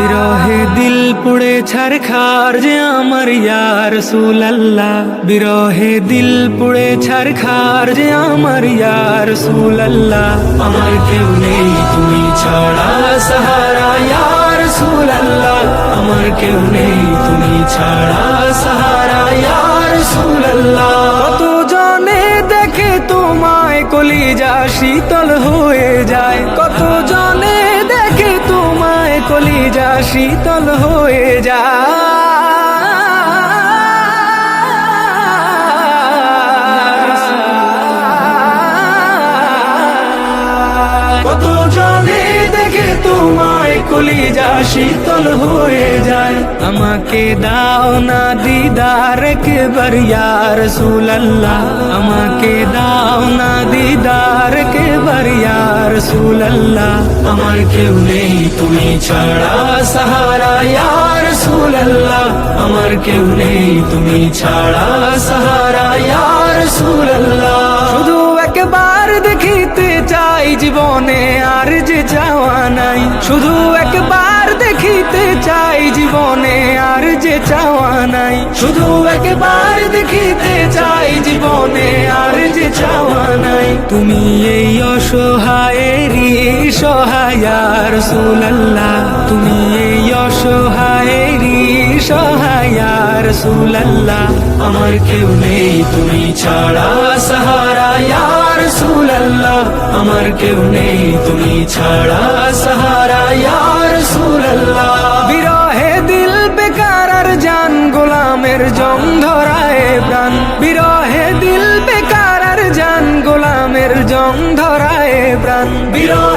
বিরহে দিল পুড়ে ছারখার যে আমার ইয়ার সুলাল্লাহ। বিরহে দিল পুড়ে ছারখার যে আমার ইয়ার সুলাল্লাহ। আমার কেউ নেই তুমি ছাড়া সাহারা ইয়ার সুলাল্লাহ। আমার কেউ নেই তুমি ছাড়া সাহারা ইয়ার সুলাল্লাহ। কত জনে দেখে তোমায় কলিজা শীতল হয়ে যায়। কত জনে কলিজা শীতল হয়ে যায় কত জনে দেখে তোমায় কলিজা শীতল হয়ে যায়। আমাকে দাও না দিদার কেবার ইয়ার সুলাল্লাহ আমাকে দাও না দিদার ইয়ার সুলাল্লাহ আমার কেউ নেই, তুমি ছাড়া সাহারা। ইয়ার সুলাল্লাহ আমার কেউ নেই, তুমি ছাড়া সাহারা। ইয়ার সুলাল্লাহ শুধু একবার দেখিতে চাই জীবনে আর যে চাওয়া নাই। শুধু একবার দেখিতে চাই জীবনে আর যে চাওয়া নাই। শুধু একবার দেখিতে চাই জীবনে আর যে চাওয়া নাই। তুমি এই অসহায়েরই সহায়ার সুলাল্লাহ তুমি এই অসহায়েরই সহায়ার সুলাল্লাহ আমার কেউ নেই, তুমি ছাড়া সাহারা। ইয়ার সুলাল্লাহ আমার কেউ নেই, তুমি ছাড়া সাহারা। ইয়ার সুলাল্লাহ বিরহে দিল বেকার আর জান, গোলামের জং ধরায় প্রাণ। বিরহে দিল বেকার আর জান, গোলামের জং ধরায় প্রাণ। বিরহে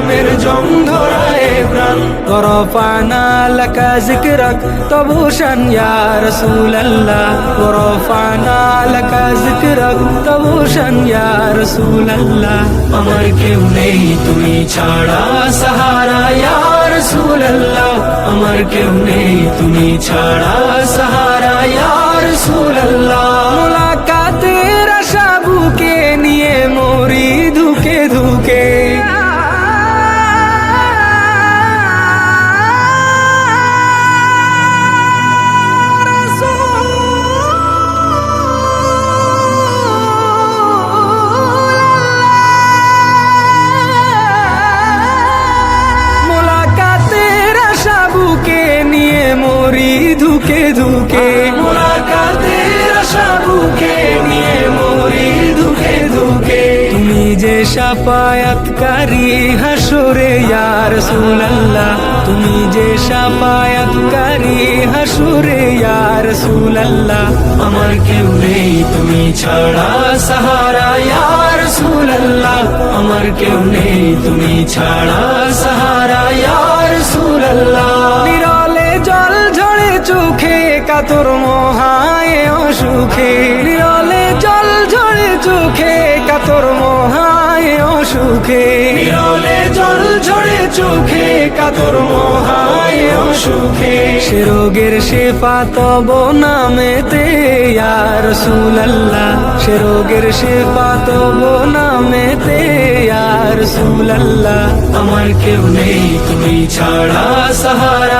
গোলামের জং ধরায় প্রাণ করফানা লাকা জিকরক তবুশন ইয়া রাসূলুল্লাহ। করফানা লাকা জিকরক তবুশন ইয়া রাসূলুল্লাহ। আমার কেউ নেই, তুমি ছাড়া সাহারা ইয়া রাসূলুল্লাহ। আমার কেউ নেই, তুমি ছাড়া সাহারা ইয়া রাসূলুল্লাহ। ধুকে ধুকে। মোলাকাতের আশা বুকে নিয়ে মরি ধুকে ধুকে। তুমি যে সাফায়াতকারী হাসুরে ইয়ার সুলাল্লাহ তুমি যে সাফায়াতকারী হাসুরে ইয়ার সুলাল্লাহ আমার কেউ নেই তুমি ছাড়া সাহারা ইয়ার সুলাল্লাহ আমার কেউ নেই তুমি ছাড়া সাহারা ইয়ার কাতর মহায় অসুখে নিরলে জল ঝরে চোখে কাতর মহায় অসুখে নিরলে জল ঝরে চোখে কাতর মহায় অসুখে সে রোগের শেফা তব নামেতে ইয়ার সুলাল্লাহ সে রোগের শেফা তব নামেতে ইয়ার সুলাল্লাহ আমার কেউ নেই তুমি ছাড়া সাহারা।